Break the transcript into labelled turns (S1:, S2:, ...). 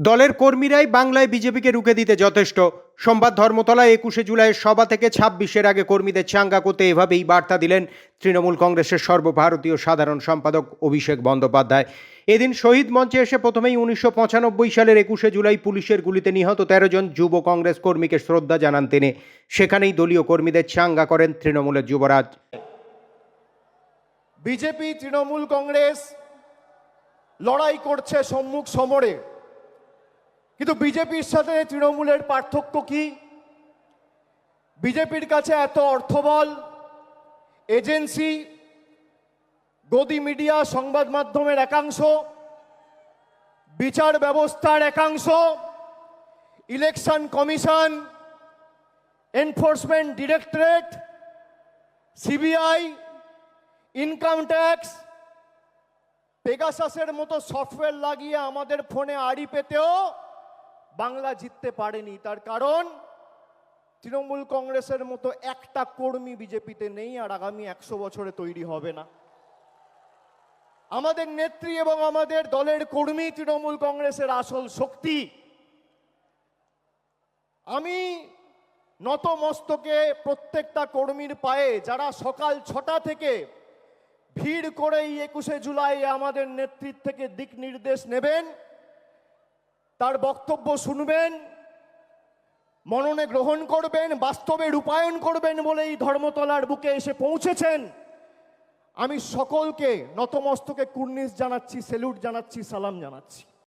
S1: দলের কর্মীরাই বাংলায় বিজেপিকে রুখে দিতে যথেষ্ট। সোমবার ধর্মতলায় একুশে জুলাইয়ের সভা থেকে ছাব্বিশের আগে কর্মীদের চাঙ্গা করতে এভাবেই বার্তা দিলেন তৃণমূল কংগ্রেসের সর্বভারতীয় সাধারণ সম্পাদক অভিষেক বন্দ্যোপাধ্যায়। এদিন শহীদ মঞ্চে এসে প্রথমেই উনিশশো পঁচানব্বই সালের একুশে জুলাই পুলিশের গুলিতে নিহত তেরো জন যুব কংগ্রেস কর্মীকে শ্রদ্ধা জানান তিনি। সেখানেই দলীয় কর্মীদের চাঙ্গা করেন তৃণমূলের যুবরাজ।
S2: বিজেপি, তৃণমূল কংগ্রেস লড়াই করছে সম্মুখ সমরে। কিন্তু বিজেপির সাথে তৃণমূলের পার্থক্য কি? বিজেপির কাছে এত অর্থবল, এজেন্সি, গদি মিডিয়া, সংবাদ মাধ্যমের একাংশ, বিচার ব্যবস্থার একাংশ, election commission, enforcement directorate, CBI, income tax, পেগাসাসের মতো সফটওয়্যার লাগিয়ে আমাদের ফোনে আড়ি পেতেও বাংলা জিততে পারেনি, তার কারণ তৃণমূল কংগ্রেসের মতো একটা কর্মী বিজেপিতে নেই আর আগামী একশো বছরে তৈরি হবে না। আমাদের নেত্রী এবং আমাদের দলের কর্মী তৃণমূল কংগ্রেসের আসল শক্তি। আমি নতমস্তকে প্রত্যেকটা কর্মীর পায়ে যারা সকাল ছটা থেকে ভিড় করে এই একুশে জুলাই আমাদের নেতৃত্ব থেকে দিক নির্দেশ নেবেন তার বক্তব্য শুনবেন, মননে গ্রহণ করবেন, বাস্তবে রূপায়ণ করবেন বলেই ধর্মতলার বুকে এসে পৌঁছেছেন। আমি সকলকে, নতমস্তকে কুর্নিশ জানাচ্ছি, সেলুট জানাচ্ছি, সালাম জানাচ্ছি।